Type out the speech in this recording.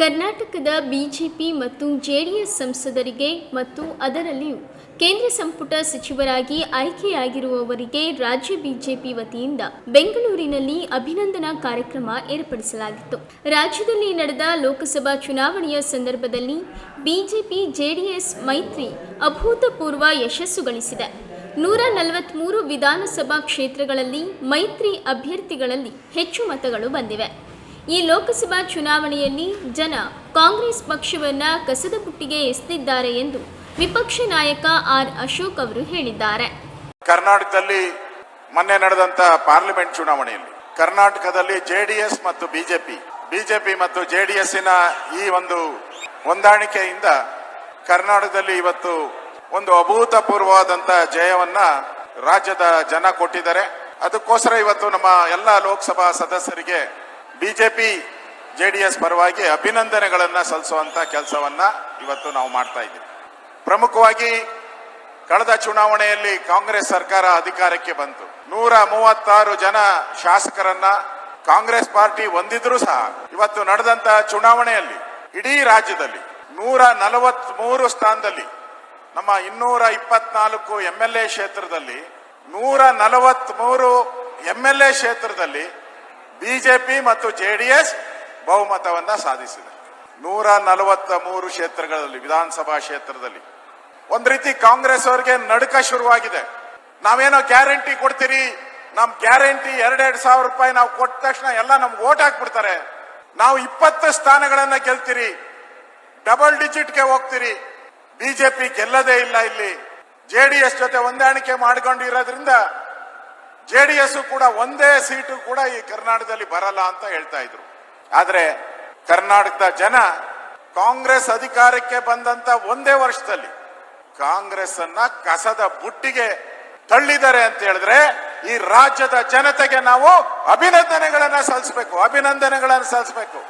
ಕರ್ನಾಟಕದ ಬಿಜೆಪಿ ಮತ್ತು ಜೆಡಿಎಸ್ ಸಂಸದರಿಗೆ ಮತ್ತು ಅದರಲ್ಲಿಯೂ ಕೇಂದ್ರ ಸಂಪುಟ ಸಚಿವರಾಗಿ ಆಯ್ಕೆಯಾಗಿರುವವರಿಗೆ ರಾಜ್ಯ ಬಿಜೆಪಿ ವತಿಯಿಂದ ಬೆಂಗಳೂರಿನಲ್ಲಿ ಅಭಿನಂದನಾ ಕಾರ್ಯಕ್ರಮ ಏರ್ಪಡಿಸಲಾಗಿತ್ತು. ರಾಜ್ಯದಲ್ಲಿ ನಡೆದ ಲೋಕಸಭಾ ಚುನಾವಣೆಯ ಸಂದರ್ಭದಲ್ಲಿ ಬಿಜೆಪಿ ಜೆಡಿಎಸ್ ಮೈತ್ರಿ ಅಭೂತಪೂರ್ವ ಯಶಸ್ಸು ಗಳಿಸಿದೆ. ನೂರ ನಲವತ್ತ್ಮೂರು ವಿಧಾನಸಭಾ ಕ್ಷೇತ್ರಗಳಲ್ಲಿ ಮೈತ್ರಿ ಅಭ್ಯರ್ಥಿಗಳಲ್ಲಿ ಹೆಚ್ಚು ಮತಗಳು ಬಂದಿವೆ. ಈ ಲೋಕಸಭಾ ಚುನಾವಣೆಯಲ್ಲಿ ಜನ ಕಾಂಗ್ರೆಸ್ ಪಕ್ಷವನ್ನ ಕಸದ ಬುಟ್ಟಿಗೆ ಎಸೆದಿದ್ದಾರೆ ಎಂದು ವಿಪಕ್ಷ ನಾಯಕ ಆರ್ ಅಶೋಕ್ ಅವರು ಹೇಳಿದ್ದಾರೆ. ಕರ್ನಾಟಕದಲ್ಲಿ ಮೊನ್ನೆ ನಡೆದಂತ ಪಾರ್ಲಿಮೆಂಟ್ ಚುನಾವಣೆಯಲ್ಲಿ ಕರ್ನಾಟಕದಲ್ಲಿ ಜೆಡಿಎಸ್ ಮತ್ತು ಬಿಜೆಪಿ ಬಿಜೆಪಿ ಮತ್ತು ಜೆಡಿಎಸ್ಸಿನ ಈ ಒಂದು ಹೊಂದಾಣಿಕೆಯಿಂದ ಕರ್ನಾಟಕದಲ್ಲಿ ಇವತ್ತು ಒಂದು ಅಭೂತಪೂರ್ವವಾದಂತ ಜಯವನ್ನ ರಾಜ್ಯದ ಜನ ಕೊಟ್ಟಿದ್ದಾರೆ. ಅದಕ್ಕೋಸ್ಕರ ಇವತ್ತು ನಮ್ಮ ಎಲ್ಲ ಲೋಕಸಭಾ ಸದಸ್ಯರಿಗೆ ಬಿಜೆಪಿ ಎಸ್ ಪರವಾಗಿ ಅಭಿನಂದನೆಗಳನ್ನು ಸಲ್ಲಿಸುವಂತ ಕೆಲಸವನ್ನ ಇವತ್ತು ನಾವು ಮಾಡ್ತಾ ಇದ್ದೀವಿ. ಪ್ರಮುಖವಾಗಿ ಕಳೆದ ಚುನಾವಣೆಯಲ್ಲಿ ಕಾಂಗ್ರೆಸ್ ಸರ್ಕಾರ ಅಧಿಕಾರಕ್ಕೆ ಬಂತು. ನೂರ ಮೂವತ್ತಾರು ಜನ ಶಾಸಕರನ್ನ ಕಾಂಗ್ರೆಸ್ ಪಾರ್ಟಿ ಹೊಂದಿದ್ರು ಸಹ ಇವತ್ತು ನಡೆದಂತ ಚುನಾವಣೆಯಲ್ಲಿ ಇಡೀ ರಾಜ್ಯದಲ್ಲಿ ನೂರ ನಲವತ್ಮೂರು ಸ್ಥಾನದಲ್ಲಿ, ನಮ್ಮ ಇನ್ನೂರ ಇಪ್ಪತ್ನಾಲ್ಕು ಎಂ ಎಲ್ ಎ ಕ್ಷೇತ್ರದಲ್ಲಿ ನೂರ ನಲವತ್ಮೂರು ಎಂ ಎಲ್ ಎ ಕ್ಷೇತ್ರದಲ್ಲಿ ಬಿಜೆಪಿ ಮತ್ತು ಜೆಡಿಎಸ್ ಬಹುಮತವನ್ನ ಸಾಧಿಸಿದೆ. ನೂರ ನಲವತ್ತ ಮೂರು ಕ್ಷೇತ್ರಗಳಲ್ಲಿ, ವಿಧಾನಸಭಾ ಕ್ಷೇತ್ರದಲ್ಲಿ. ಒಂದ್ ರೀತಿ ಕಾಂಗ್ರೆಸ್ ಅವರಿಗೆ ನಡುಕ ಶುರುವಾಗಿದೆ. ನಾವೇನೋ ಗ್ಯಾರಂಟಿ ಕೊಡ್ತೀರಿ? ನಮ್ ಗ್ಯಾರಂಟಿ ಎರಡೆರಡು ಸಾವಿರ ರೂಪಾಯಿ ನಾವು ಕೊಟ್ಟ ತಕ್ಷಣ ಎಲ್ಲ ನಮ್ಗೆ ಓಟ್ ಹಾಕ್ಬಿಡ್ತಾರೆ. ನಾವು ಇಪ್ಪತ್ತು ಸ್ಥಾನಗಳನ್ನ ಗೆಲ್ತೀರಿ. ಡಬಲ್ ಡಿಜಿಟ್ಗೆ ಹೋಗ್ತೀರಿ. ಬಿಜೆಪಿ ಗೆಲ್ಲದೇ ಇಲ್ಲ ಇಲ್ಲಿ. ಜೆಡಿಎಸ್ ಜೊತೆ ಹೊಂದಾಣಿಕೆ ಮಾಡ್ಕೊಂಡಿರೋದ್ರಿಂದ ಜೆಡಿಎಸ್ ಕೂಡ ಒಂದೇ ಸೀಟು ಕೂಡ ಈ ಕರ್ನಾಟಕದಲ್ಲಿ ಬರಲ್ಲ ಅಂತ ಹೇಳ್ತಾ ಇದ್ರು. ಆದ್ರೆ ಕರ್ನಾಟಕದ ಜನ ಕಾಂಗ್ರೆಸ್ ಅಧಿಕಾರಕ್ಕೆ ಬಂದಂತ ಒಂದೇ ವರ್ಷದಲ್ಲಿ ಕಾಂಗ್ರೆಸ್ ಅನ್ನ ಕಸದ ಬುಟ್ಟಿಗೆ ತಳ್ಳಿದ್ದಾರೆ ಅಂತ ಹೇಳಿದ್ರೆ ಈ ರಾಜ್ಯದ ಜನತೆಗೆ ನಾವು ಅಭಿನಂದನೆಗಳನ್ನ ಸಲ್ಲಿಸಬೇಕು ಅಭಿನಂದನೆಗಳನ್ನ ಸಲ್ಲಿಸಬೇಕು.